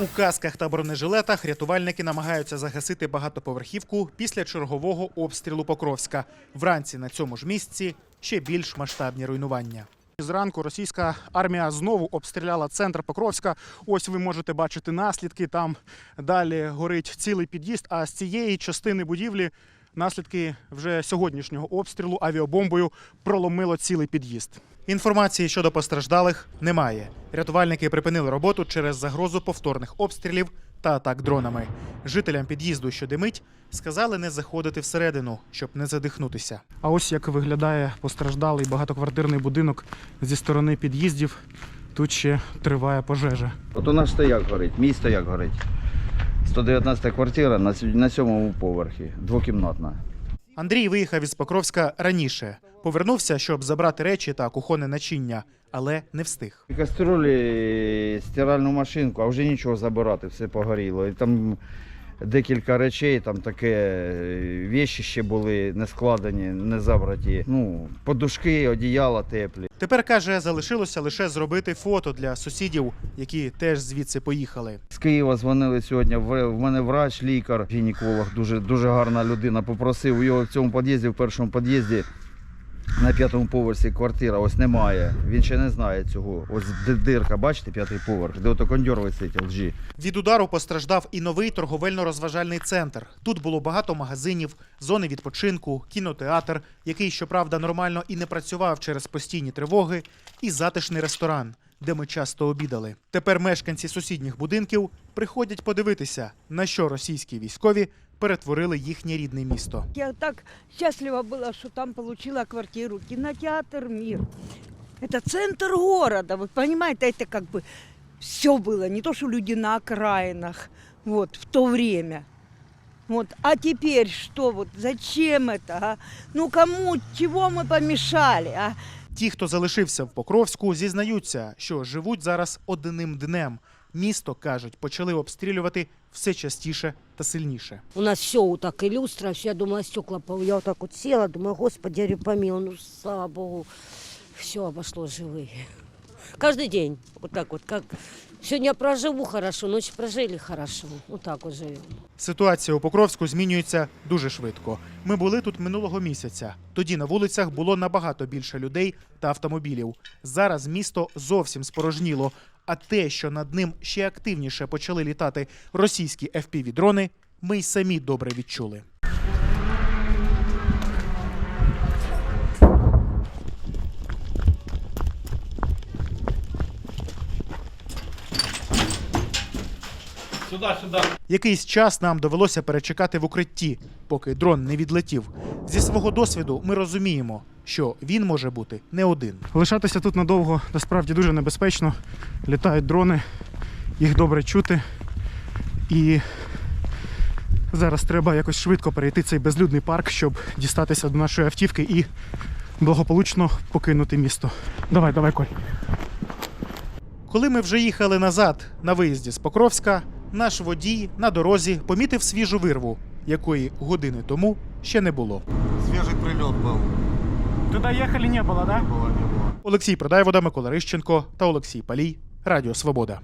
У касках та бронежилетах рятувальники намагаються загасити багатоповерхівку після чергового обстрілу Покровська. Вранці на цьому ж місці ще більш масштабні руйнування. Зранку російська армія знову обстріляла центр Покровська. Ось ви можете бачити наслідки. Там далі горить цілий під'їзд. А з цієї частини будівлі наслідки вже сьогоднішнього обстрілу авіабомбою проломило цілий під'їзд. Інформації щодо постраждалих немає. Рятувальники припинили роботу через загрозу повторних обстрілів та атак дронами. Жителям під'їзду, що димить, сказали не заходити всередину, щоб не задихнутися. А ось як виглядає постраждалий багатоквартирний будинок зі сторони під'їздів. Тут ще триває пожежа. От у нас стояк горить, мій стояк горить. 119 квартира на сьомому поверхі, двокімнатна. Андрій виїхав із Покровська раніше. Повернувся, щоб забрати речі та кухонне начиння, але не встиг. Кастрюлі, стиральну машинку, а вже нічого забирати, все погоріло. І там декілька речей, там таке е, вещі ще були не складені, не забраті. Ну, подушки, одіяла теплі. Тепер каже, залишилося лише зробити фото для сусідів, які теж звідси поїхали. З Києва дзвонили сьогодні. В мене врач, лікар, гінеколог, дуже, дуже гарна людина. Попросив його в цьому під'їзді, в першому під'їзді. На п'ятому поверсі квартира ось немає. Він ще не знає цього. Ось дирка, бачите, п'ятий поверх, де ото кондьор висить LG. Від удару постраждав і новий торговельно-розважальний центр. Тут було багато магазинів, зони відпочинку, кінотеатр, який, щоправда, нормально і не працював через постійні тривоги, і затишний ресторан, де ми часто обідали. Тепер мешканці сусідніх будинків приходять подивитися, на що російські військові перетворили їхнє рідне місто. Я так счастлива была, что там получила квартиру. Кинотеатр «Мир». Это центр города, вы понимаете, это как бы все было, не то, что люди на окраинах, вот, в то время. Вот. А теперь что, вот, зачем это, а? Ну, кому, чего мы помешали, а? Ті, хто залишився в Покровську, зізнаються, що живуть зараз одним днем. Місто кажуть, почали обстрілювати все частіше та сильніше. У нас все вот так, и люстра, все, я думала, стекла, пов. я отак так сіла, думаю, господи, помилуй, ну, слава богу, все обошло живые. Каждый день, вот так вот, как сегодня проживу хорошо, ночь прожили хорошо, вот так вот живем. Ситуація у Покровську змінюється дуже швидко. Ми були тут минулого місяця. Тоді на вулицях було набагато більше людей та автомобілів. Зараз місто зовсім спорожніло. А те, що над ним ще активніше почали літати російські FPV-дрони, ми й самі добре відчули. Якийсь час нам довелося перечекати в укритті, поки дрон не відлетів. Зі свого досвіду ми розуміємо, що він може бути не один. Лишатися тут надовго насправді дуже небезпечно. Літають дрони, їх добре чути. І зараз треба якось швидко перейти цей безлюдний парк, щоб дістатися до нашої автівки і благополучно покинути місто. Давай, давай, Коль. Коли ми вже їхали назад на виїзді з Покровська, наш водій на дорозі помітив свіжу вирву, якої години тому ще не було. Свежий прилет был. Туди їхали не було, так? Да? Было, не было. Олексій Продаєвода, Микола Рищенко та Олексій Палій. Радіо Свобода.